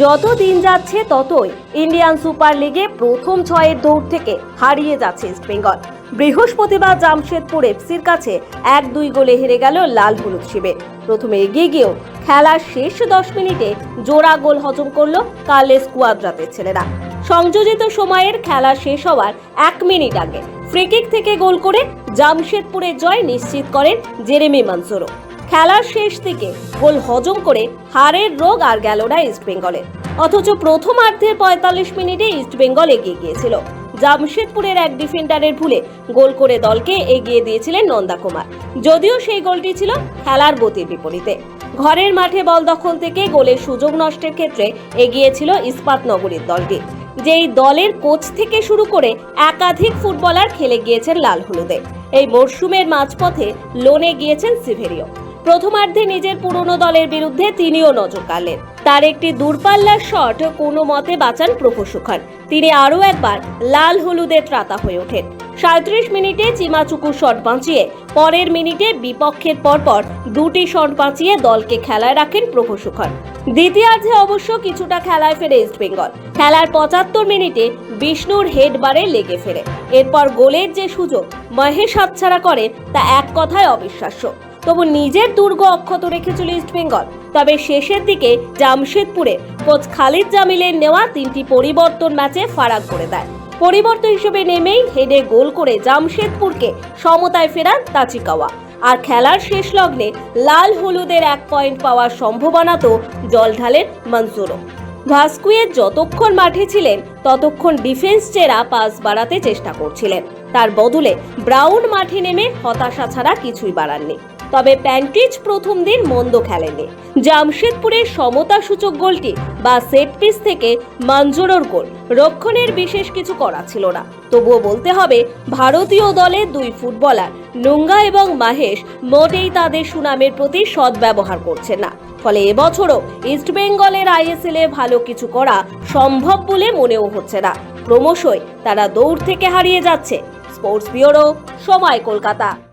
যত দিন যাচ্ছে ততই ইন্ডিয়ান সুপার লিগে প্রথম ছয়ের দৌড় থেকে হারিয়ে যাচ্ছে ইস্টবেঙ্গল বৃহস্পতিবার জামশেদপুর এফসির কাছে এক দুই গোলে হেরে গেল লাল হলুদ শিবির। প্রথমে এগিয়ে গিয়েও খেলার শেষ দশ মিনিটে জোড়া গোল হজম করল কার্লেস কুয়াদ্রাতের ছেলেরা। সংযোজিত সময়ের খেলা শেষ হওয়ার এক মিনিট আগে ফ্রিকিক থেকে গোল করে জামশেদপুরের জয় নিশ্চিত করেন জেরেমি মানসুরো খেলার শেষ দিকে গোল হজম করে হারের রোগ আর গেল না ইস্টবেঙ্গলের অথচ প্রথমার্ধের পঁয়তাল্লিশ মিনিটে ইস্টবেঙ্গল এগিয়ে গিয়েছিল। জামশেদপুরের এক ডিফেন্ডারের ভুলে গোল করে দলকে এগিয়ে দিয়েছিলেন নন্দা কুমার। যদিও সেই গোলটি ছিল খেলার গতির বিপরীতে। ঘরের মাঠে বল দখল থেকে গোলের সুযোগ নষ্টের ক্ষেত্রে এগিয়েছিল ইস্পাত নগরীর দলটি। যেই দলের কোচ থেকে শুরু করে একাধিক ফুটবলার খেলে গিয়েছেন লাল হলুদে। এই মরশুমের মাঝপথে লোনে গিয়েছেন সিভেরিও। প্রথমার্ধে নিজের পুরনো দলের বিরুদ্ধে তিনিও নজর কাড়লেন। তার একটি দূরপাল্লার শট কোনো মতে বাঁচান প্রফুসুখান তিনি আরও একবার লাল হলুদের ত্রাতা হয়ে ওঠেন। সাঁত্রিশ মিনিটে চিমাচুকু শট বাঁচিয়ে, পরের মিনিটে বিপক্ষের পরপর দুটি শট বাঁচিয়ে দলকে খেলায় রাখেন প্রফুসুখান দ্বিতীয়ার্ধে অবশ্য কিছুটা খেলায় ফেরে ইস্টবেঙ্গল খেলার পঁচাত্তর মিনিটে বিষ্ণুর হেডবারে লেগে ফেরে। এরপর গোলের যে সুযোগ, মহেশ হাতছাড়া করে তা এক কথায় অবিশ্বাস্য। তবু নিজের দুর্গ অক্ষত রেখেছিল ইস্টবেঙ্গল তবে শেষের দিকে জামশেদপুরে কোচ খালিদ জামিলের নেওয়া তিনটি পরিবর্তন ম্যাচে ফারাক করে দেয়। পরিবর্তন হিসেবে নেমেই হেডে গোল করে জামশেদপুরকে সমতায় ফেরান তাচিকাওয়া। আর খেলার শেষ লগ্নে লাল হলুদের এক পয়েন্ট পাওয়ার সম্ভাবনা তো জল ঢালেন মনসুরও। ভাস্কুয়ের যতক্ষণ মাঠে ছিলেন, ততক্ষণ ডিফেন্স চেরা পাস বাড়াতে চেষ্টা করছিলেন। তার বদলে ব্রাউন মাঠে নেমে হতাশা ছাড়া কিছুই বাড়াননি। তবে প্যান্টিচ প্রথম দিন মন্দ খেলেনি। জামশেদপুরের সমতা সূচক গোলটি বা সেট পিস থেকে মানজোরোর গোল। রক্ষণের বিশেষ কিছু করা ছিল না। তবুও বলতে হবে, ভারতীয় দলের দুই ফুটবলার, নুঙ্গা এবং মাহেশ, মোটেই তাদের সুনামের প্রতি সদ্ব্যবহার করছে না। ফলে এবছরও ইস্টবেঙ্গলের আইএসএল এ ভালো কিছু করা সম্ভব বলে মনেও হচ্ছে না। ক্রমশই তারা দৌড় থেকে হারিয়ে যাচ্ছে। স্পোর্টস ব্যুরো, সময় কলকাতা।